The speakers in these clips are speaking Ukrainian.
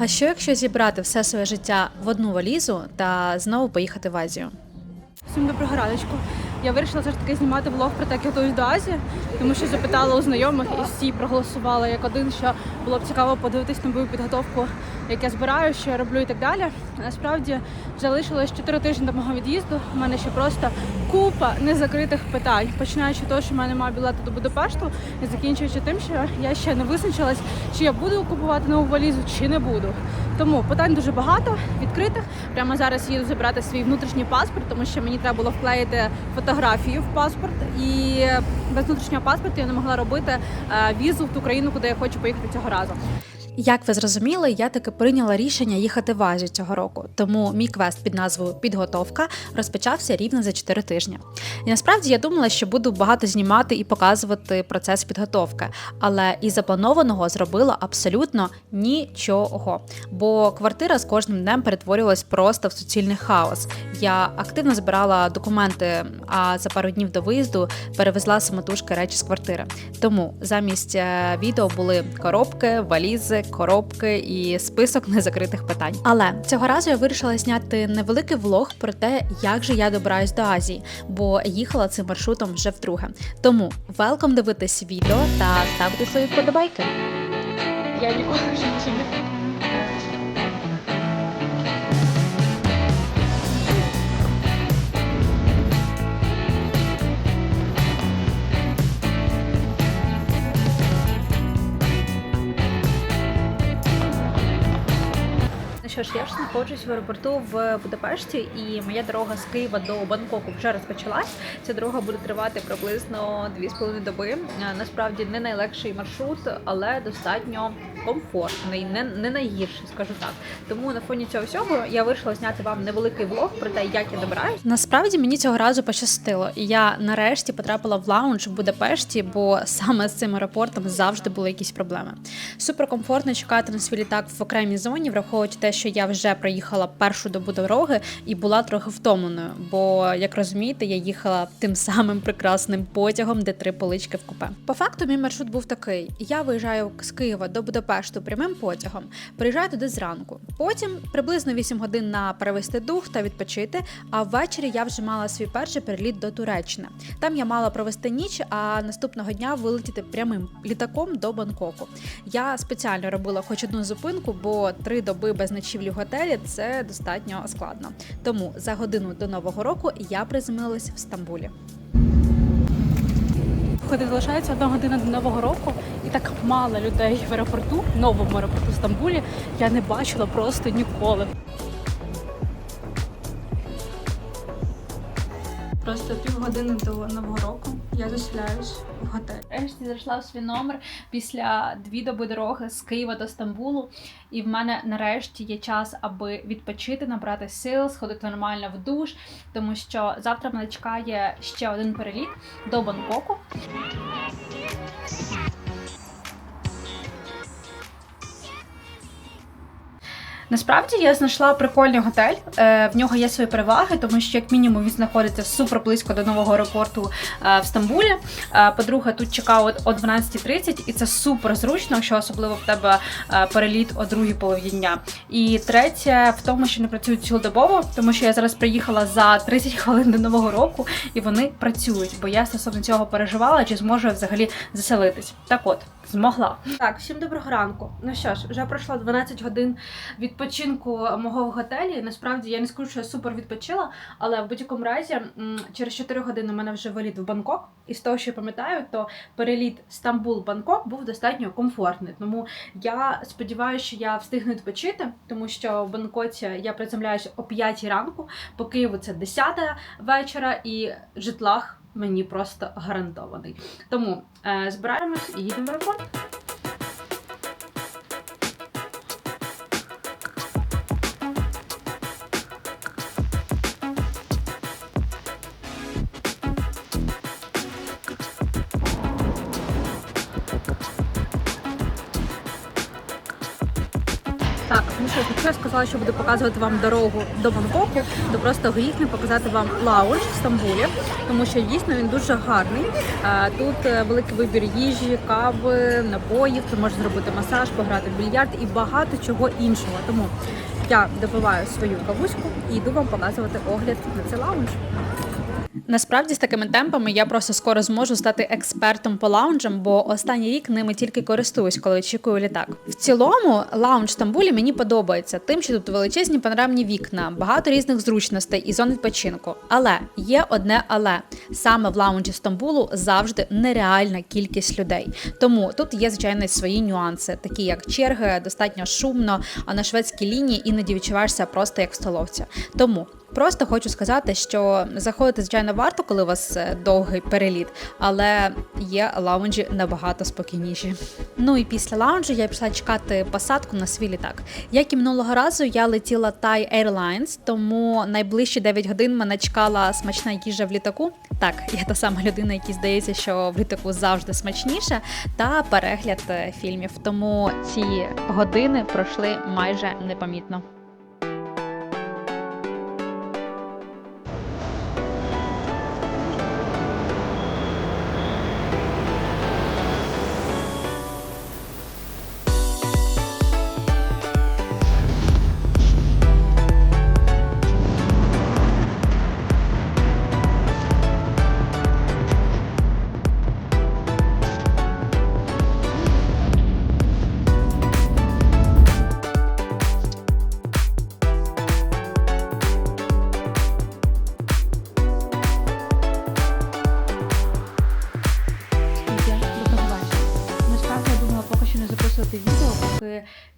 А що якщо зібрати все своє життя в одну валізу та знову поїхати в Азію? Всім доброго раночку. Я вирішила все ж таки знімати влог про те, як готуюсь до Азії, тому що запитала у знайомих і всі проголосували як один, що було б цікаво подивитись на мою підготовку, як я збираю, що я роблю і так далі. Насправді залишилось 4 тижні до мого від'їзду. У мене ще просто купа незакритих питань, починаючи того, що в мене немає білету до Будапешту, і закінчуючи тим, що я ще не визначилась, чи я буду купувати нову валізу, чи не буду. Тому питань дуже багато відкритих. Прямо зараз їду забирати свій внутрішній паспорт, тому що мені треба було вклеїти фотографію в паспорт. І без внутрішнього паспорту я не могла робити е, візу в ту країну, куди я хочу поїхати цього разу. Як ви зрозуміли, я таки прийняла рішення їхати в Азію цього року, тому мій квест під назвою Підготовка розпочався рівно за 4 тижні. І насправді я думала, що буду багато знімати і показувати процес підготовки, але із запланованого зробила абсолютно нічого. Бо квартира з кожним днем перетворювалась просто в суцільний хаос. Я активно збирала документи, а за пару днів до виїзду перевезла самотужки речі з квартири. Тому замість е, відео були коробки, валізи, коробки і список незакритих питань. Але цього разу я вирішила зняти невеликий влог про те, як же я добираюсь до Азії, бо їхала цим маршрутом вже вдруге. Тому велком дивитись відео та ставити свої вподобайки. Я ніколи в житті не Ж, я ж знаходжусь в аеропорту в Будапешті, і моя дорога з Києва до Бангкоку вже розпочалась. Ця дорога буде тривати приблизно 2,5 доби. Е, Насправді не найлегший маршрут, але достатньо комфортний, не, не найгірший, скажу так. Тому на фоні цього всього я вирішила зняти вам невеликий влог про те, як я добираюсь. Насправді мені цього разу пощастило, я нарешті потрапила в лаунж в Будапешті, бо саме з цим аеропортом завжди були якісь проблеми. Суперкомфортно чекати на свій літак в окремій зоні, враховуючи те, що я вже проїхала першу добу дороги і була трохи втомленою. Бо, як розумієте, я їхала тим самим прекрасним потягом, де три полички в купе. По факту, мій маршрут був такий: я виїжджаю з Києва до Будапешту прямим потягом, приїжджаю туди зранку. Потім приблизно 8 годин на перевести дух та відпочити. А ввечері я вже мала свій перший переліт до Туреччини. Там я мала провести ніч, а наступного дня вилетіти прямим літаком до Бангкоку. Я спеціально робила хоч одну зупинку, бо три доби без ночівлі в готелі це достатньо складно. Тому за годину до нового року я приземлилась в Стамбулі. Коли залишається одна година до нового року, і так мало людей в аеропорту, новому аеропорту в Стамбулі, я не бачила просто ніколи. Півгодини до нового року я заселяюсь в готель. Решті зайшла в свій номер після дві доби дороги з Києва до Стамбулу. І в мене нарешті є час, аби відпочити, набрати сил, сходити нормально в душ, тому що завтра мене чекає ще один переліт до Бангкоку. Насправді я знайшла прикольний готель. Е, В нього є свої переваги, тому що як мінімум він знаходиться супер близько до нового аеропорту е, в Стамбулі. Е, По-друге, тут чекаут о 12.30, і це супер зручно, якщо особливо в тебе переліт о другій половині дня. І третє в тому, що не працюють цілодобово, тому що я зараз приїхала за 30 хвилин до нового року, і вони працюють. Бо я стосовно цього переживала, чи зможу я взагалі заселитись. Так от. Змогла. Так, всім доброго ранку. Ну що ж, вже пройшло 12 годин відпочинку мого в готелі. Насправді я не скажу, що я супер відпочила, але в будь-якому разі через 4 години у мене вже виліт в Бангкок. І з того, що я пам'ятаю, то переліт Стамбул-Бангкок був достатньо комфортний. Тому я сподіваюся, що я встигну відпочити, тому що в Бангкоці я приземляюся о 5 ранку, по Києву це 10 вечора, і житлах мені просто гарантований. Тому е, збираємось і їдемо в аеропорт. Так, ну що якщо я сказала, що буду показувати вам дорогу до Бангкоку, то просто гріх не показати вам лаунж в Стамбулі, тому що дійсно він дуже гарний. Е, Тут е, великий вибір їжі, кави, напоїв. Ти можеш зробити масаж, пограти в більярд і багато чого іншого. Тому я допиваю свою кавуську і йду вам показувати огляд на цей лаунж. Насправді з такими темпами я просто скоро зможу стати експертом по лаунжам, бо останній рік ними тільки користуюсь, коли очікую літак. В цілому, лаунж в Стамбулі мені подобається тим, що тут величезні панорамні вікна, багато різних зручностей і зон відпочинку. Але є одне але саме в лаунжі Стамбулу завжди нереальна кількість людей. Тому тут є звичайно свої нюанси, такі як черги, достатньо шумно, а на шведській лінії іноді відчуваєшся просто як в столовця. Тому Просто хочу сказати, що заходити, звичайно, варто, коли у вас е, довгий переліт, але є лаунжі набагато спокійніші. Ну і після лаунжу я пішла чекати посадку на свій літак. Як і минулого разу, я летіла Thai Airlines, тому найближчі 9 годин мене чекала смачна їжа в літаку. Так, я та сама людина, якій здається, що в літаку завжди смачніше, та перегляд е, фільмів. Тому ці години пройшли майже непомітно.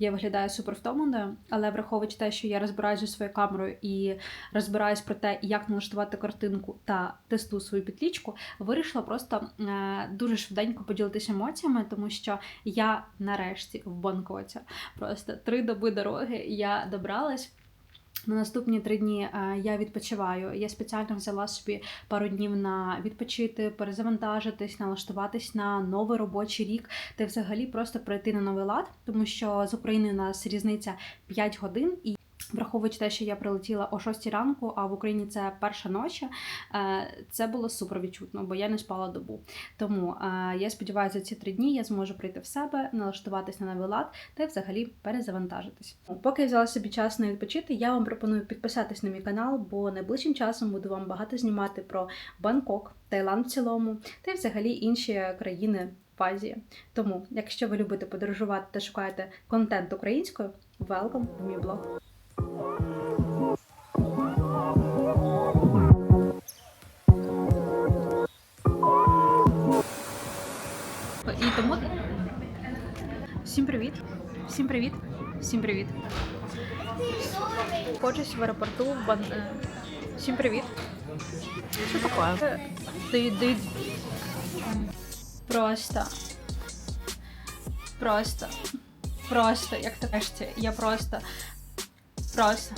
Я виглядаю супер втомленою, але враховуючи те, що я розбираюся зі своєю камерою і розбираюсь про те, як налаштувати картинку та тестую свою підлічку, вирішила просто е, дуже швиденько поділитися емоціями, тому що я нарешті в Бангкоці. Просто три доби дороги я добралась. На наступні три дні е, я відпочиваю. Я спеціально взяла собі пару днів на відпочити, перезавантажитись, налаштуватись на новий робочий рік та взагалі просто пройти на новий лад, тому що з України у нас різниця 5 годин і. Враховуючи те, що я прилетіла о 6 ранку, а в Україні це перша ночі, е, це було супер відчутно, бо я не спала добу. Тому е, я сподіваюся, ці три дні я зможу прийти в себе, налаштуватись на новий лад та взагалі перезавантажитись. Поки я взяла собі час на відпочити, я вам пропоную підписатись на мій канал, бо найближчим часом буду вам багато знімати про Бангкок, Таїланд в цілому, та й взагалі інші країни в Азії. Тому, якщо ви любите подорожувати та шукаєте контент українською, велком в мій блог. І тому всім привіт! Всім привіт! Всім привіт! Хочусь в аеропорту в Бан... е, Всім привіт! Що таке? Ти, ти... Просто. Просто. Просто, як то кажете, я просто. Просто.